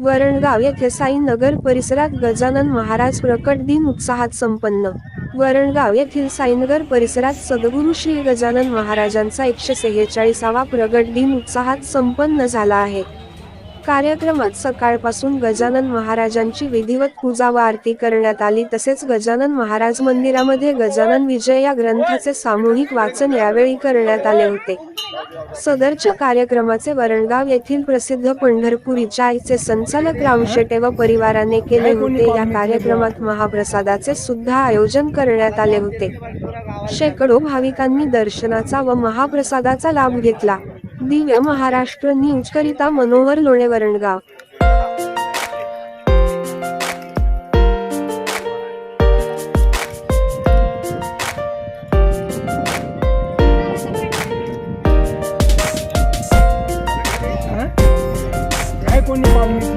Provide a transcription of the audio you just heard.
वरणगाव येथे साई नगर परिसरात गजानन महाराज प्रकट दिन उत्साहात संपन्न. वरणगाव येथील साईनगर परिसरात सद्गुरू श्री गजानन महाराजांचा एकशे सेहेचाळीसावा प्रगट दिन उत्साहात संपन्न झाला आहे. कार्यक्रमात सकाळपासून गजानन महाराजांची विधिवत पूजा व आरती करण्यात आली. तसेच गजानन महाराज मंदिरामध्ये गजानन विजय या ग्रंथाचे सामूहिक वाचन यावेळी करण्यात आले होते. सदरच्या कार्यक्रमाचे वरणगाव येथील प्रसिद्ध पंढरपुरीच्या आईचे संचालक रामशेटे व परिवाराने केले होते. या कार्यक्रमात महाप्रसादाचे सुद्धा आयोजन करण्यात आले होते. शेकडो भाविकांनी दर्शनाचा व महाप्रसादाचा लाभ घेतला. दिव्य महाराष्ट्र न्यूज करिता मनोहर लोणे वरणगाव. कोणी पाहुणे